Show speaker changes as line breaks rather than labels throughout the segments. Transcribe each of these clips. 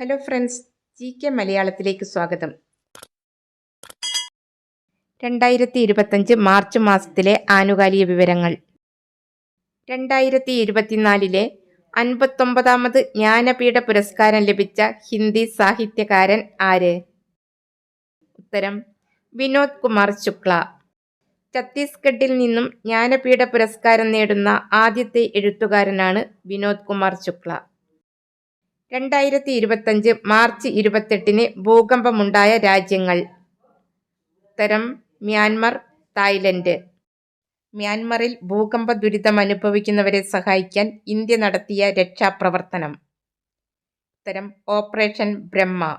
Hello friends G K മലയാളത്തിലേക്ക് സ്വാഗതം. രണ്ടായിരത്തി ഇരുപത്തഞ്ച് മാർച്ച് മാസത്തിലെ ആനുകാലിക വിവരങ്ങൾ. രണ്ടായിരത്തി ഇരുപത്തിനാലിലെ അൻപത്തൊമ്പതാമത് ജ്ഞാനപീഠ പുരസ്കാരം ലഭിച്ച ഹിന്ദി സാഹിത്യകാരൻ ആര്? ഉത്തരം വിനോദ് കുമാർ ശുക്ല. ഛത്തീസ്ഗഡിൽ നിന്നും ജ്ഞാനപീഠ പുരസ്കാരം നേടുന്ന ആദ്യത്തെ എഴുത്തുകാരനാണ് വിനോദ് കുമാർ ശുക്ല. രണ്ടായിരത്തി ഇരുപത്തഞ്ച് മാർച്ച് ഇരുപത്തെട്ടിന് ഭൂകമ്പമുണ്ടായ രാജ്യങ്ങൾ. ഉത്തരം മ്യാൻമർ തായ്ലൻഡ്. മ്യാൻമറിൽ ഭൂകമ്പ ദുരിതം അനുഭവിക്കുന്നവരെ സഹായിക്കാൻ ഇന്ത്യ നടത്തിയ രക്ഷാപ്രവർത്തനം. ഉത്തരം ഓപ്പറേഷൻ ബ്രഹ്മ.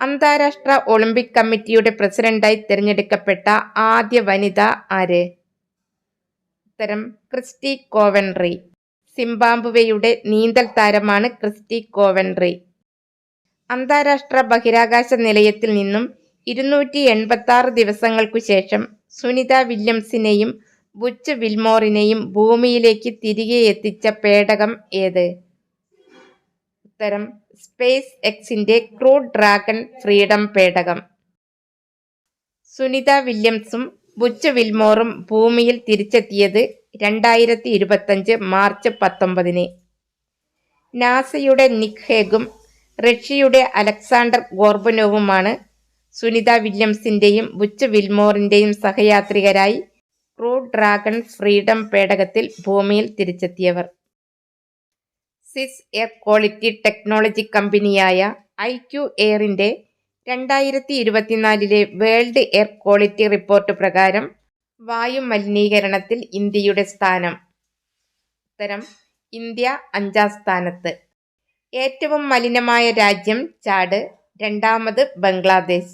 അന്താരാഷ്ട്ര ഒളിമ്പിക് കമ്മിറ്റിയുടെ പ്രസിഡന്റായി തിരഞ്ഞെടുക്കപ്പെട്ട ആദ്യ വനിത ആര്? ഉത്തരം ക്രിസ്റ്റി കോവൻട്രി. സിംബാബ്വെയുടെ നീന്തൽ താരമാണ് ക്രിസ്റ്റി കോവൻട്രി. അന്താരാഷ്ട്ര ബഹിരാകാശ നിലയത്തിൽ നിന്നും ഇരുന്നൂറ്റി എൺപത്തി ദിവസങ്ങൾക്കു ശേഷം സുനിത വില്യംസിനെയും ബുച്ച് വിൽമോറിനെയും ഭൂമിയിലേക്ക് തിരികെ എത്തിച്ച പേടകം ഏത്? ഉത്തരം സ്പേസ് എക്സിന്റെ ക്രൂ ഡ്രാഗൺ ഫ്രീഡം പേടകം. സുനിത വില്യംസും ബുച്ച് വിൽമോറും ഭൂമിയിൽ തിരിച്ചെത്തിയത് രണ്ടായിരത്തി ഇരുപത്തഞ്ച് മാർച്ച് പത്തൊമ്പതിന്. നാസയുടെ നിക് ഹേഗും റഷ്യയുടെ അലക്സാണ്ടർ ഗോർബനോവുമാണ് സുനിത വില്യംസിന്റെയും ബുച്ച് വിൽമോറിന്റെയും സഹയാത്രികരായി ക്രൂ ഡ്രാഗൺ ഫ്രീഡം പേടകത്തിൽ ഭൂമിയിൽ തിരിച്ചെത്തിയവർ. സിസ് എയർ ക്വാളിറ്റി ടെക്നോളജി കമ്പനിയായ ഐ ക്യു എയറിന്റെ രണ്ടായിരത്തി ഇരുപത്തിനാലിലെ വേൾഡ് എയർ ക്വാളിറ്റി റിപ്പോർട്ട് പ്രകാരം വായു മലിനീകരണത്തിൽ ഇന്ത്യയുടെ സ്ഥാനം. ഉത്തരം ഇന്ത്യ അഞ്ചാം സ്ഥാനത്ത്. ഏറ്റവും മലിനമായ രാജ്യം ചാട് രണ്ടാമത് ബംഗ്ലാദേശ്.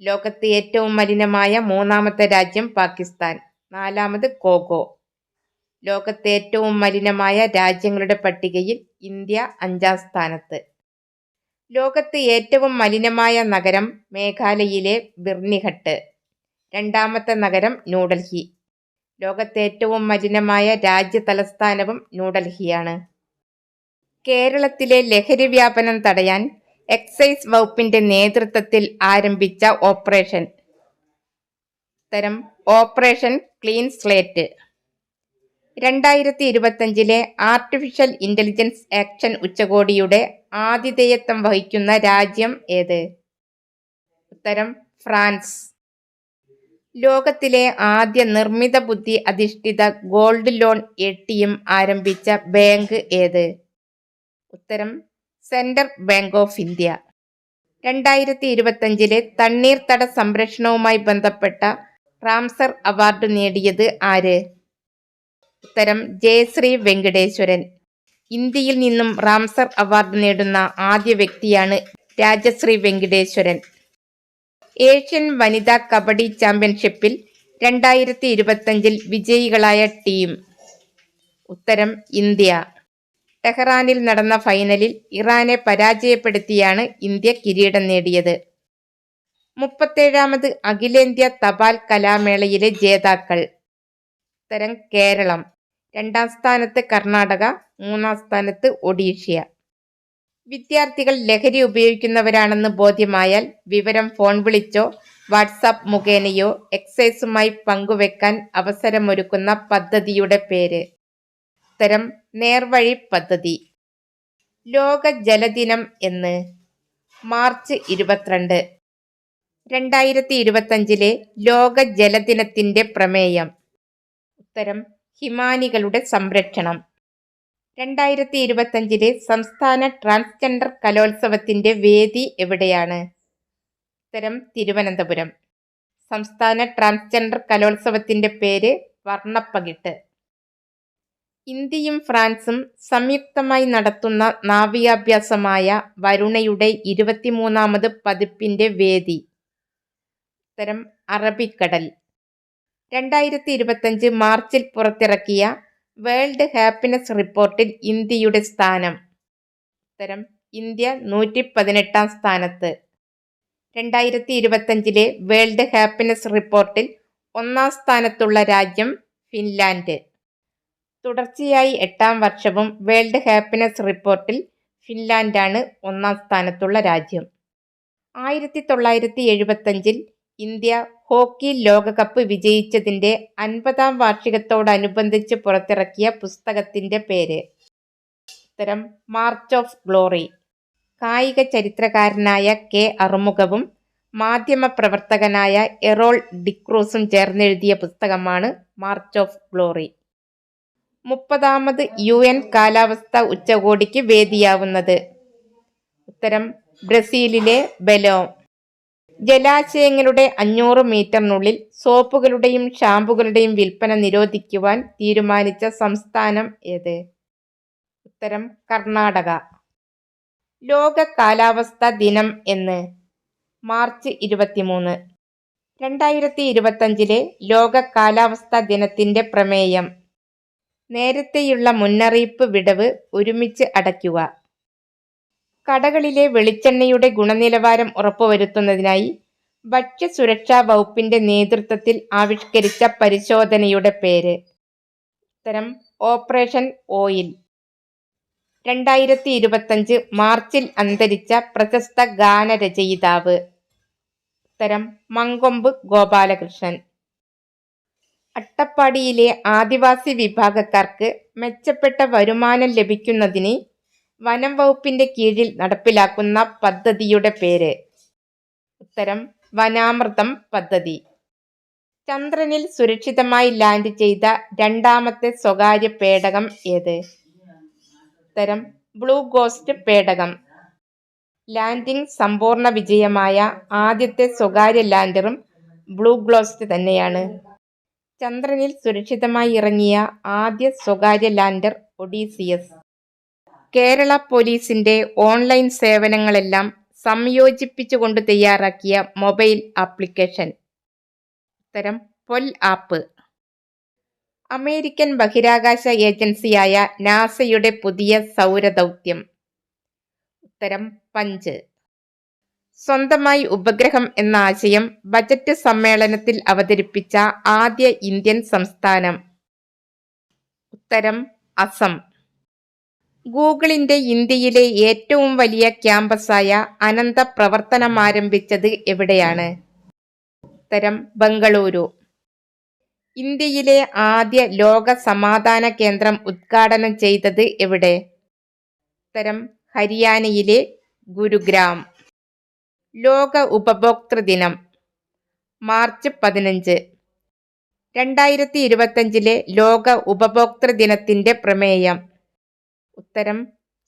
ലോകത്ത് ഏറ്റവും മലിനമായ മൂന്നാമത്തെ രാജ്യം പാകിസ്ഥാൻ നാലാമത് കോഗോ. ലോകത്തെ ഏറ്റവും മലിനമായ രാജ്യങ്ങളുടെ പട്ടികയിൽ ഇന്ത്യ അഞ്ചാം സ്ഥാനത്ത്. ലോകത്ത് ഏറ്റവും മലിനമായ നഗരം മേഘാലയയിലെ ബിർണിഘട്ട് രണ്ടാമത്തെ നഗരം ന്യൂഡൽഹി ലോകത്തെ ഏറ്റവും മലിനമായ രാജ്യ തലസ്ഥാനവും ന്യൂഡൽഹിയാണ് കേരളത്തിലെ ലഹരി വ്യാപനം തടയാൻ എക്സൈസ് വകുപ്പിന്റെ നേതൃത്വത്തിൽ ആരംഭിച്ച ഓപ്പറേഷൻ. തരം ഓപ്പറേഷൻ ക്ലീൻ സ്ലേറ്റ്. രണ്ടായിരത്തി ഇരുപത്തഞ്ചിലെ ആർട്ടിഫിഷ്യൽ ഇന്റലിജൻസ് ആക്ഷൻ ഉച്ചകോടിയുടെ ആതിഥേയത്വം വഹിക്കുന്ന രാജ്യം ഏത്? ഉത്തരം ഫ്രാൻസ്. ലോകത്തിലെ ആദ്യ നിർമ്മിത ബുദ്ധി അധിഷ്ഠിത gold loan A T M ആരംഭിച്ച ബാങ്ക് ഏത്? ഉത്തരം സെൻട്രൽ ബാങ്ക് ഓഫ് ഇന്ത്യ. രണ്ടായിരത്തി ഇരുപത്തഞ്ചിലെ തണ്ണീർത്തട സംരക്ഷണവുമായി ബന്ധപ്പെട്ട റാംസർ അവാർഡ് നേടിയത് ആര്? ഉത്തരം ജയശ്രീ വെങ്കടേശ്വരൻ. ഇന്ത്യയിൽ നിന്നും റാംസർ അവാർഡ് നേടുന്ന ആദ്യ വ്യക്തിയാണ് രാജശ്രീ വെങ്കടേശ്വരൻ. ഏഷ്യൻ വനിതാ കബഡി ചാമ്പ്യൻഷിപ്പിൽ രണ്ടായിരത്തി ഇരുപത്തഞ്ചിൽ വിജയികളായ ടീം. ഉത്തരം ഇന്ത്യ. ടെഹ്റാനിൽ നടന്ന ഫൈനലിൽ ഇറാനെ പരാജയപ്പെടുത്തിയാണ് ഇന്ത്യ കിരീടം നേടിയത്. മുപ്പത്തേഴാമത് അഖിലേന്ത്യാ തപാൽ കലാമേളയിലെ ജേതാക്കൾ. ഉത്തരം കേരളം. രണ്ടാം സ്ഥാനത്ത് കർണാടക മൂന്നാം സ്ഥാനത്ത് ഒഡീഷ്യ വിദ്യാർത്ഥികൾ ലഹരി ഉപയോഗിക്കുന്നവരാണെന്ന് ബോധ്യമായാൽ വിവരം ഫോൺ വിളിച്ചോ വാട്സാപ്പ് മുഖേനയോ എക്സൈസുമായി പങ്കുവെക്കാൻ അവസരമൊരുക്കുന്ന പദ്ധതിയുടെ പേര്. ഉത്തരം നേർവഴി പദ്ധതി. ലോക ജലദിനം എന്ന്. മാർച്ച് ഇരുപത്തിരണ്ട്. രണ്ടായിരത്തി ഇരുപത്തഞ്ചിലെ ലോക ജലദിനത്തിന്റെ പ്രമേയം. ഉത്തരം ഹിമാനികളുടെ സംരക്ഷണം. രണ്ടായിരത്തി ഇരുപത്തഞ്ചിലെ സംസ്ഥാന ട്രാൻസ്ജെൻഡർ കലോത്സവത്തിന്റെ വേദി എവിടെയാണ്? ഉത്തരം തിരുവനന്തപുരം. സംസ്ഥാന ട്രാൻസ്ജെൻഡർ കലോത്സവത്തിന്റെ പേര് വർണപ്പകിട്ട്. ഇന്ത്യയും ഫ്രാൻസും സംയുക്തമായി നടത്തുന്ന നാവികാഭ്യാസമായ വരുണയുടെ ഇരുപത്തിമൂന്നാമത് പതിപ്പിന്റെ വേദി. ഉത്തരം അറബിക്കടൽ. രണ്ടായിരത്തി ഇരുപത്തഞ്ച് മാർച്ചിൽ പുറത്തിറക്കിയ വേൾഡ് ഹാപ്പിനെസ് റിപ്പോർട്ടിൽ ഇന്ത്യയുടെ സ്ഥാനം. ഉത്തരം ഇന്ത്യ നൂറ്റി പതിനെട്ടാം സ്ഥാനത്ത്. രണ്ടായിരത്തി ഇരുപത്തഞ്ചിലെ വേൾഡ് ഹാപ്പിനെസ് റിപ്പോർട്ടിൽ ഒന്നാം സ്ഥാനത്തുള്ള രാജ്യം ഫിൻലാൻഡ്. തുടർച്ചയായി എട്ടാം വർഷവും വേൾഡ് ഹാപ്പിനെസ് റിപ്പോർട്ടിൽ ഫിൻലാൻഡാണ് ഒന്നാം സ്ഥാനത്തുള്ള രാജ്യം. ആയിരത്തി തൊള്ളായിരത്തി എഴുപത്തഞ്ചിൽ ഇന്ത്യ ഹോക്കി ലോകകപ്പ് വിജയിച്ചതിന്റെ അൻപതാം വാർഷികത്തോടനുബന്ധിച്ച് പുറത്തിറക്കിയ പുസ്തകത്തിന്റെ പേര്. ഉത്തരം മാർച്ച് ഓഫ് ഗ്ലോറി കായിക ചരിത്രകാരനായ കെ അറുമുഖവും മാധ്യമപ്രവർത്തകനായ എറോൾ ഡിക്രൂസും ചേർന്നെഴുതിയ പുസ്തകമാണ് മാർച്ച് ഓഫ് ഗ്ലോറി മുപ്പതാമത് യു എൻ കാലാവസ്ഥ ഉച്ചകോടിക്ക് വേദിയാവുന്നത്. ഉത്തരം ബ്രസീലിലെ ബെലോം ജലാശയങ്ങളുടെ അഞ്ഞൂറ് മീറ്ററിനുള്ളിൽ സോപ്പുകളുടെയും ഷാമ്പുകളുടെയും വിൽപ്പന നിരോധിക്കുവാൻ തീരുമാനിച്ച സംസ്ഥാനം ഏത്? ഉത്തരം കർണാടക. ലോക കാലാവസ്ഥ ദിനം എന്ന്. മാർച്ച് ഇരുപത്തിമൂന്ന്. രണ്ടായിരത്തി ഇരുപത്തഞ്ചിലെ ലോക കാലാവസ്ഥ ദിനത്തിന്റെ പ്രമേയം. നേരത്തെയുള്ള മുന്നറിയിപ്പ് വിടവ് ഒരുമിച്ച് അടയ്ക്കുക. കടകളിലെ വെളിച്ചെണ്ണയുടെ ഗുണനിലവാരം ഉറപ്പുവരുത്തുന്നതിനായി ഭക്ഷ്യസുരക്ഷാ വകുപ്പിന്റെ നേതൃത്വത്തിൽ ആവിഷ്കരിച്ച പരിശോധനയുടെ പേര്. ഉത്തരം ഓപ്പറേഷൻ ഓയിൽ. രണ്ടായിരത്തി ഇരുപത്തഞ്ച് മാർച്ചിൽ അന്തരിച്ച പ്രശസ്ത ഗാനരചയിതാവ്. ഉത്തരം മങ്കൊമ്പ് ഗോപാലകൃഷ്ണൻ. അട്ടപ്പാടിയിലെ ആദിവാസി വിഭാഗക്കാർക്ക് മെച്ചപ്പെട്ട വരുമാനം ലഭിക്കുന്നതിന് വനം വകുപ്പിന്റെ കീഴിൽ നടപ്പിലാക്കുന്ന പദ്ധതിയുടെ പേര്. ഉത്തരം വനാമൃതം പദ്ധതി. ചന്ദ്രനിൽ സുരക്ഷിതമായി ലാൻഡ് ചെയ്ത രണ്ടാമത്തെ സ്വകാര്യ പേടകം ഏത്? ഉത്തരം ബ്ലൂ ഗോസ്റ്റ് പേടകം. ലാൻഡിംഗ് സമ്പൂർണ വിജയമായ ആദ്യത്തെ സ്വകാര്യ ലാൻഡറും ബ്ലൂ ഗ്ലോസ്റ്റ് തന്നെയാണ്. ചന്ദ്രനിൽ സുരക്ഷിതമായി ഇറങ്ങിയ ആദ്യ സ്വകാര്യ ലാൻഡർ ഒഡീസിയസ്. കേരള പോലീസിന്റെ ഓൺലൈൻ സേവനങ്ങളെല്ലാം സംയോജിപ്പിച്ചുകൊണ്ട് തയ്യാറാക്കിയ മൊബൈൽ ആപ്ലിക്കേഷൻ. ഉത്തരം പൊൽ ആപ്പ്. അമേരിക്കൻ ബഹിരാകാശ ഏജൻസിയായ നാസയുടെ പുതിയ സൗരദൗത്യം. ഉത്തരം പഞ്ച്. സ്വന്തമായി ഉപഗ്രഹം എന്ന ആശയം ബജറ്റ് സമ്മേളനത്തിൽ അവതരിപ്പിച്ച ആദ്യ ഇന്ത്യൻ സംസ്ഥാനം. ഉത്തരം അസം. ഗൂഗിളിന്റെ ഇന്ത്യയിലെ ഏറ്റവും വലിയ ക്യാമ്പസായ അനന്ത പ്രവർത്തനമാരംഭിച്ചത് എവിടെയാണ്? ഉത്തരം ബംഗളൂരു. ഇന്ത്യയിലെ ആദ്യ ലോക സമാധാന കേന്ദ്രം ഉദ്ഘാടനം ചെയ്തത് എവിടെ? ഉത്തരം ഹരിയാനയിലെ ഗുരുഗ്രാം. ലോക ഉപഭോക്തൃ ദിനം മാർച്ച് പതിനഞ്ച്. രണ്ടായിരത്തി ഇരുപത്തഞ്ചിലെ ലോക ഉപഭോക്തൃ ദിനത്തിന്റെ പ്രമേയം ഉത്തരം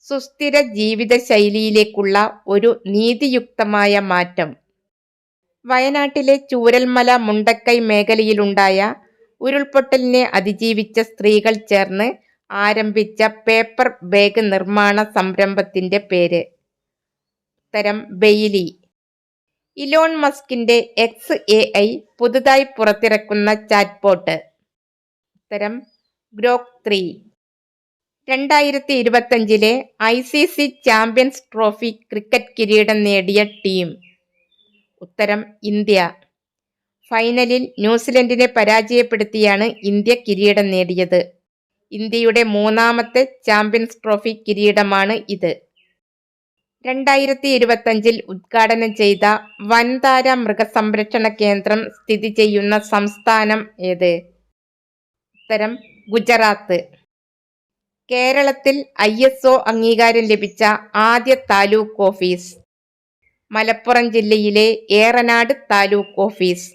സുസ്ഥിര ജീവിതശൈലിയിലേക്കുള്ള ഒരു നീതിയുക്തമായ മാറ്റം. വയനാട്ടിലെ ചൂരൽമല മുണ്ടക്കൈ മേഖലയിലുണ്ടായ ഉരുൾപൊട്ടലിനെ അതിജീവിച്ച സ്ത്രീകൾ ചേർന്ന് ആരംഭിച്ച പേപ്പർ ബാഗ് നിർമ്മാണ സംരംഭത്തിന്റെ പേര്. ഉത്തരം ബെയിലി. ഇലോൺ മസ്കിന്റെ എക്സ് എ ഐ പുതുതായി പുറത്തിറക്കുന്ന ചാറ്റ്ബോട്ട്. ഉത്തരം ഗ്രോക്ക് ത്രീ. രണ്ടായിരത്തി ഇരുപത്തഞ്ചിലെ I C C Champions Trophy cricket കിരീടം നേടിയ ടീം. ഉത്തരം ഇന്ത്യ. ഫൈനലിൽ ന്യൂസിലൻഡിനെ പരാജയപ്പെടുത്തിയാണ് ഇന്ത്യ കിരീടം നേടിയത്. ഇന്ത്യയുടെ മൂന്നാമത്തെ ചാമ്പ്യൻസ് ട്രോഫി കിരീടമാണ് ഇത്. രണ്ടായിരത്തി ഇരുപത്തഞ്ചിൽ ഉദ്ഘാടനം ചെയ്ത വൻതാര മൃഗസംരക്ഷണ കേന്ദ്രം സ്ഥിതി ചെയ്യുന്ന സംസ്ഥാനം ഏത്? ഉത്തരം ഗുജറാത്ത്. കേരളത്തിൽ ഐ എസ് ഒ അംഗീകാരം ലഭിച്ച ആദ്യ താലൂക്ക് ഓഫീസ്. മലപ്പുറം ജില്ലയിലെ ഏറനാട് താലൂക്ക് ഓഫീസ്.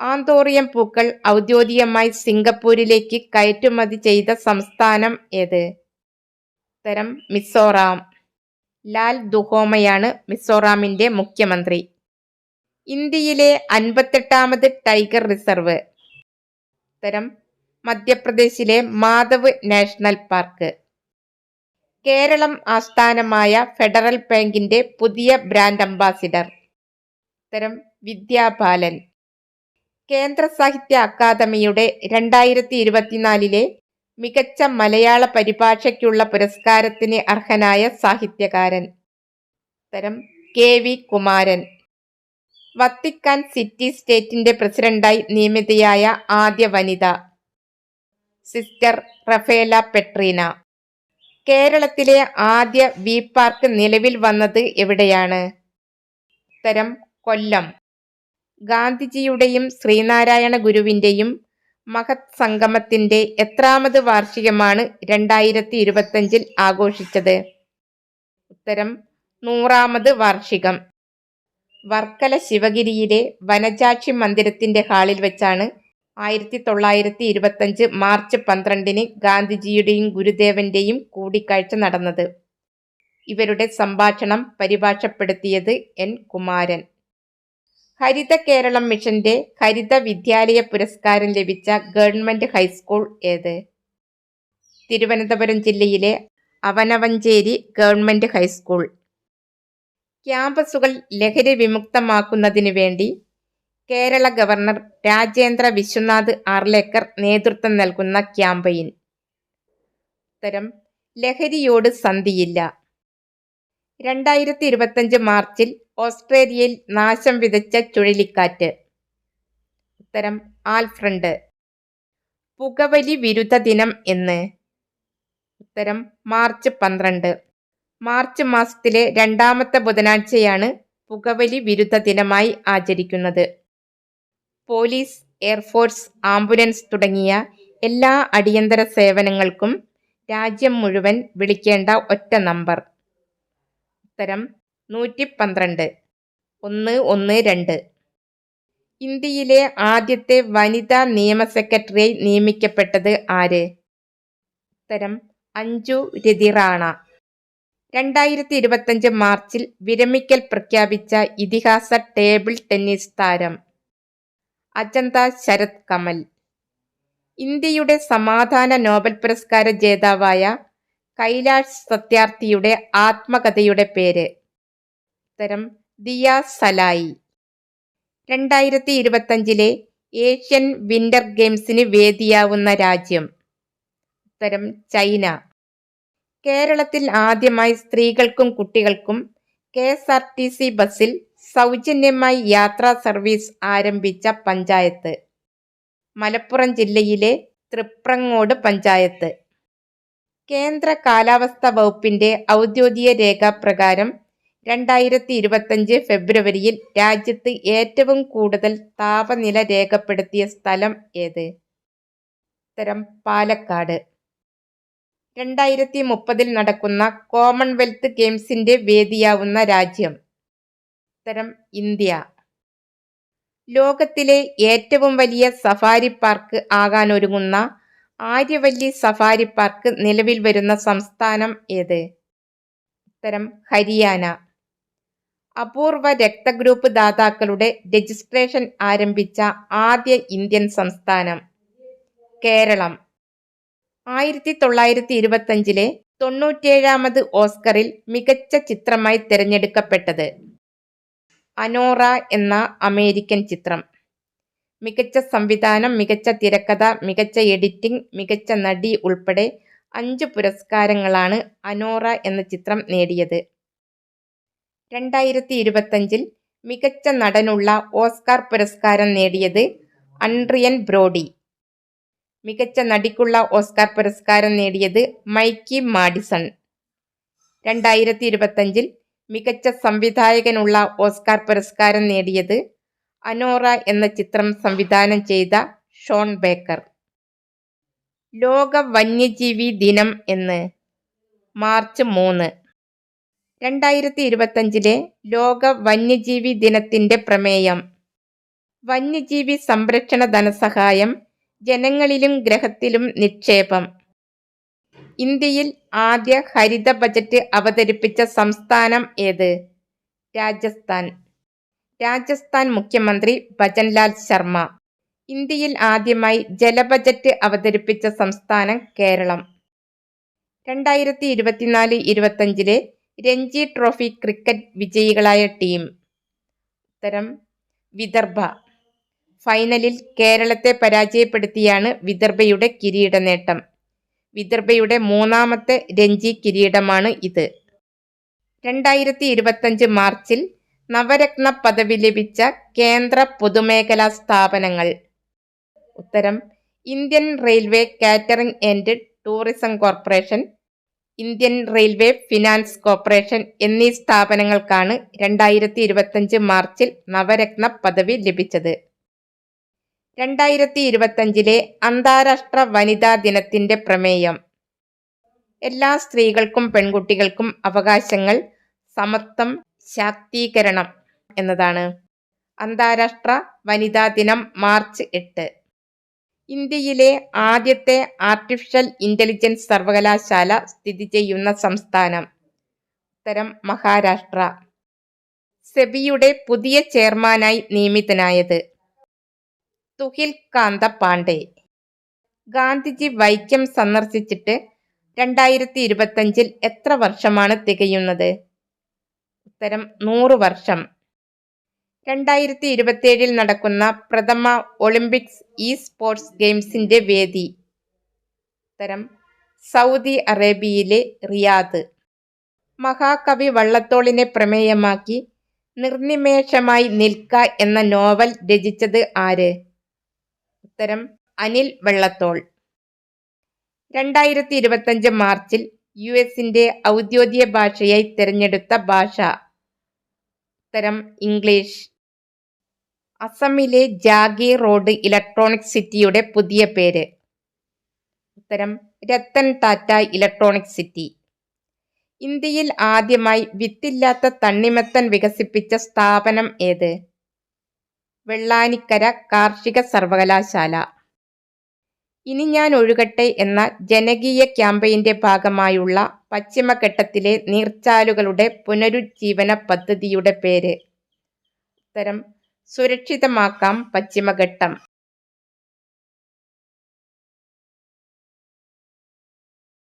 ആന്തോറിയം പൂക്കൾ ഔദ്യോഗികമായി സിംഗപ്പൂരിലേക്ക് കയറ്റുമതി ചെയ്ത സംസ്ഥാനം ഏത്? ഉത്തരം മിസോറാം. ലാൽ ദുഹോമയാണ് മിസോറാമിന്റെ മുഖ്യമന്ത്രി. ഇന്ത്യയിലെ അൻപത്തെട്ടാമത് ടൈഗർ റിസർവ്. ഉത്തരം മധ്യപ്രദേശിലെ മാധവ് നാഷണൽ പാർക്ക്. കേരളം ആസ്ഥാനമായ ഫെഡറൽ ബാങ്കിന്റെ പുതിയ ബ്രാൻഡ് അംബാസിഡർ. ഉത്തരം വിദ്യാബാലൻ. കേന്ദ്ര സാഹിത്യ അക്കാദമിയുടെ രണ്ടായിരത്തി ഇരുപത്തിനാലിലെ മികച്ച മലയാള പരിഭാഷയ്ക്കുള്ള പുരസ്കാരത്തിന് അർഹനായ സാഹിത്യകാരൻ. ഉത്തരം K V Kumaran. Vatican City സ്റ്റേറ്റിന്റെ പ്രസിഡന്റായി നിയമിതയായ ആദ്യ വനിത. Sister Rafaela പെട്രീന. കേരളത്തിലെ ആദ്യ വി പാർക്ക് നിലവിൽ വന്നത് എവിടെയാണ്? ഉത്തരം കൊല്ലം. ഗാന്ധിജിയുടെയും ശ്രീനാരായണ ഗുരുവിന്റെയും മഹത് സംഗമത്തിന്റെ എത്രാമത് വാർഷികമാണ് രണ്ടായിരത്തി ഇരുപത്തഞ്ചിൽ ആഘോഷിച്ചത്? ഉത്തരം നൂറാമത് വാർഷികം. വർക്കല ശിവഗിരിയിലെ വനജാക്ഷി മന്ദിരത്തിന്റെ ഹാളിൽ വെച്ചാണ് ആയിരത്തി തൊള്ളായിരത്തി ഇരുപത്തഞ്ച് മാർച്ച് പന്ത്രണ്ടിന് ഗാന്ധിജിയുടെയും ഗുരുദേവന്റെയും കൂടിക്കാഴ്ച നടന്നത്. ഇവരുടെ സംഭാഷണം പരിഭാഷപ്പെടുത്തിയത് എൻ. കുമാരൻ. ഹരിത കേരളം മിഷന്റെ ഹരിത വിദ്യാലയ പുരസ്കാരം ലഭിച്ച ഗവൺമെന്റ് ഹൈസ്കൂൾ ഏത്? തിരുവനന്തപുരം ജില്ലയിലെ അവനവഞ്ചേരി ഗവൺമെന്റ് ഹൈസ്കൂൾ. ക്യാമ്പസുകൾ ലഹരി വിമുക്തമാക്കുന്നതിന് വേണ്ടി കേരള ഗവർണർ രാജേന്ദ്ര വിശ്വനാഥ് ആർലേക്കർ നേതൃത്വം നൽകുന്ന ക്യാമ്പയിൻ. ഉത്തരം ലഹരിയോട് സന്ധിയില്ല. രണ്ടായിരത്തി ഇരുപത്തഞ്ച് മാർച്ചിൽ ഓസ്ട്രേലിയയിൽ നാശം വിതച്ച ചുഴലിക്കാറ്റ്. ഉത്തരം ആൽഫ്രണ്ട്. പുകവലി വിരുദ്ധ ദിനം എന്ന്. ഉത്തരം മാർച്ച് പന്ത്രണ്ട്. മാർച്ച് മാസത്തിലെ രണ്ടാമത്തെ ബുധനാഴ്ചയാണ് പുകവലി വിരുദ്ധ ദിനമായി ആചരിക്കുന്നത്. പോലീസ് എയർഫോഴ്സ് ആംബുലൻസ് തുടങ്ങിയ എല്ലാ അടിയന്തര സേവനങ്ങൾക്കും രാജ്യം മുഴുവൻ വിളിക്കേണ്ട ഒറ്റ നമ്പർ. ഉത്തരം നൂറ്റി പന്ത്രണ്ട് ഒന്ന് ഒന്ന് രണ്ട്. ഇന്ത്യയിലെ ആദ്യത്തെ വനിതാ നിയമ സെക്രട്ടറിയായി നിയമിക്കപ്പെട്ടത് ആര്? ഉത്തരം അഞ്ജു രതിറാണ. രണ്ടായിരത്തി ഇരുപത്തഞ്ച് മാർച്ചിൽ വിരമിക്കൽ പ്രഖ്യാപിച്ച ഇതിഹാസ ടേബിൾ ടെന്നീസ് താരം. അജന്ത ശരത് കമൽ. ഇന്ത്യയുടെ സമാധാന നോബൽ പുരസ്കാര ജേതാവായ കൈലാഷ് സത്യാർത്ഥിയുടെ ആത്മകഥയുടെ പേര്. ഉത്തരം ദിയ സലായി. രണ്ടായിരത്തി ഇരുപത്തഞ്ചിലെ ഏഷ്യൻ വിന്റർ ഗെയിംസിന് വേദിയാവുന്ന രാജ്യം. ഉത്തരം ചൈന. കേരളത്തിൽ ആദ്യമായി സ്ത്രീകൾക്കും കുട്ടികൾക്കും K S R T C ബസ്സിൽ സൗജന്യമായി യാത്രാ സർവീസ് ആരംഭിച്ച പഞ്ചായത്ത്. മലപ്പുറം ജില്ലയിലെ തൃപ്രങ്ങോട് പഞ്ചായത്ത്. കേന്ദ്ര കാലാവസ്ഥാ വകുപ്പിന്റെ ഔദ്യോഗിക രേഖ പ്രകാരം രണ്ടായിരത്തി ഇരുപത്തഞ്ച് ഫെബ്രുവരിയിൽ രാജ്യത്ത് ഏറ്റവും കൂടുതൽ താപനില രേഖപ്പെടുത്തിയ സ്ഥലം ഏത്? ഉത്തരം പാലക്കാട്. രണ്ടായിരത്തി മുപ്പതിൽ നടക്കുന്ന കോമൺവെൽത്ത് ഗെയിംസിന്റെ വേദിയാവുന്ന രാജ്യം. ഉത്തരം ഇന്ത്യ. ലോകത്തിലെ ഏറ്റവും വലിയ സഫാരി പാർക്ക് ആകാനൊരുങ്ങുന്ന ആര്യവല്ലി സഫാരി പാർക്ക് നിലവിൽ വരുന്ന സംസ്ഥാനം ഏത്? ഉത്തരം ഹരിയാന. അപൂർവ രക്തഗ്രൂപ്പ് ദാതാക്കളുടെ രജിസ്ട്രേഷൻ ആരംഭിച്ച ആദ്യ ഇന്ത്യൻ സംസ്ഥാനം കേരളം. ആയിരത്തി തൊള്ളായിരത്തി ഇരുപത്തഞ്ചിലെ തൊണ്ണൂറ്റേഴാമത് ഓസ്കറിൽ മികച്ച ചിത്രമായി തിരഞ്ഞെടുക്കപ്പെട്ടത് അനോറ എന്ന അമേരിക്കൻ ചിത്രം. മികച്ച സംവിധാനം മികച്ച തിരക്കഥ മികച്ച എഡിറ്റിംഗ് മികച്ച നടി ഉൾപ്പെടെ അഞ്ച് പുരസ്കാരങ്ങളാണ് അനോറ എന്ന ചിത്രം നേടിയത്. രണ്ടായിരത്തി ഇരുപത്തഞ്ചിൽ മികച്ച നടനുള്ള ഓസ്കാർ പുരസ്കാരം നേടിയത് അൺട്രിയൻ ബ്രോഡി. മികച്ച നടിക്കുള്ള ഓസ്കാർ പുരസ്കാരം നേടിയത് മൈക്കി മാഡിസൺ. രണ്ടായിരത്തി ഇരുപത്തഞ്ചിൽ മികച്ച സംവിധായകനുള്ള ഓസ്കാർ പുരസ്കാരം നേടിയത് അനോറ എന്ന ചിത്രം സംവിധാനം ചെയ്ത ഷോൺ ബേക്കർ. ലോക വന്യജീവി ദിനം എന്ന് മാർച്ച് മൂന്ന്. രണ്ടായിരത്തി ഇരുപത്തഞ്ചിലെ ലോക വന്യജീവി ദിനത്തിന്റെ പ്രമേയം. വന്യജീവി സംരക്ഷണ ധനസഹായം ജനങ്ങളിലും ഗ്രഹത്തിലും നിക്ഷേപം. ഇന്ത്യയിൽ ആദ്യ ഹരിത ബജറ്റ് അവതരിപ്പിച്ച സംസ്ഥാനം ഏത്? രാജസ്ഥാൻ. രാജസ്ഥാൻ മുഖ്യമന്ത്രി ഭജൻലാൽ ശർമ്മ. ഇന്ത്യയിൽ ആദ്യമായി ജല ബജറ്റ് അവതരിപ്പിച്ച സംസ്ഥാനം കേരളം. രണ്ടായിരത്തി ഇരുപത്തിനാല് ഇരുപത്തഞ്ചിലെ രഞ്ജി ട്രോഫി ക്രിക്കറ്റ് വിജയികളായ ടീം. ഉത്തരം വിദർഭ. ഫൈനലിൽ കേരളത്തെ പരാജയപ്പെടുത്തിയാണ് വിദർഭയുടെ കിരീട നേട്ടം വിദർഭയുടെ മൂന്നാമത്തെ രഞ്ജി കിരീടമാണ് ഇത്. രണ്ടായിരത്തി ഇരുപത്തഞ്ച് മാർച്ചിൽ നവരത്ന പദവി ലഭിച്ച കേന്ദ്ര പൊതുമേഖലാ സ്ഥാപനങ്ങൾ. ഉത്തരം Indian railway catering and tourism corporation Indian railway finance corporation എന്നീ സ്ഥാപനങ്ങൾക്കാണ് രണ്ടായിരത്തി ഇരുപത്തഞ്ച് മാർച്ചിൽ നവരത്ന പദവി ലഭിച്ചത്. രണ്ടായിരത്തി ഇരുപത്തഞ്ചിലെ അന്താരാഷ്ട്ര വനിതാ ദിനത്തിന്റെ പ്രമേയം. എല്ലാ സ്ത്രീകൾക്കും പെൺകുട്ടികൾക്കും അവകാശങ്ങൾ സമത്വം ശാക്തീകരണം എന്നതാണ്. അന്താരാഷ്ട്ര വനിതാ ദിനം മാർച്ച് എട്ട്. ഇന്ത്യയിലെ ആദ്യത്തെ ആർട്ടിഫിഷ്യൽ ഇന്റലിജൻസ് സർവകലാശാല സ്ഥിതി ചെയ്യുന്ന സംസ്ഥാനം ഉത്തരം മഹാരാഷ്ട്ര. സെബിയുടെ പുതിയ ചെയർമാനായി നിയമിതനായത് തുഹിൽ കാന്ത പാണ്ഡെ ഗാന്ധിജി വൈക്കം സന്ദർശിച്ചിട്ട് രണ്ടായിരത്തി ഇരുപത്തഞ്ചിൽ എത്ര വർഷമാണ് തികയുന്നത്? ഉത്തരം നൂറ് വർഷം. രണ്ടായിരത്തി ഇരുപത്തിയേഴിൽ നടക്കുന്ന പ്രഥമ ഒളിമ്പിക്സ് ഇ സ്പോർട്സ് ഗെയിംസിന്റെ വേദി. ഉത്തരം സൗദി അറേബ്യയിലെ റിയാദ്. മഹാകവി വള്ളത്തോളിനെ പ്രമേയമാക്കി നിർനിമേഷമായി നിൽക്ക എന്ന നോവൽ രചിച്ചത് ആര്? ഉത്തരം അനിൽ വെള്ളത്തോൾ. രണ്ടായിരത്തി ഇരുപത്തഞ്ച് മാർച്ചിൽ യു എസിന്റെ ഔദ്യോഗിക ഭാഷയായി തിരഞ്ഞെടുത്ത ഭാഷ. ഉത്തരം ഇംഗ്ലീഷ്. അസമിലെ ജാഗി റോഡ് ഇലക്ട്രോണിക് സിറ്റിയുടെ പുതിയ പേര്. ഉത്തരം രത്തൻ ടാറ്റ ഇലക്ട്രോണിക് സിറ്റി. ഇന്ത്യയിൽ ആദ്യമായി വിത്തില്ലാത്ത തണ്ണിമത്തൻ വികസിപ്പിച്ച സ്ഥാപനം ഏത്? വെള്ളാനിക്കര കാർഷിക സർവകലാശാല. ഇനി ഞാൻ ഒഴുകട്ടെ എന്ന ജനകീയ ക്യാമ്പയിന്റെ ഭാഗമായുള്ള പശ്ചിമഘട്ടത്തിലെ നീർച്ചാലുകളുടെ പുനരുജ്ജീവന പദ്ധതിയുടെ പേര്. ഉത്തരം സുരക്ഷിതമാക്കാം പശ്ചിമഘട്ടം.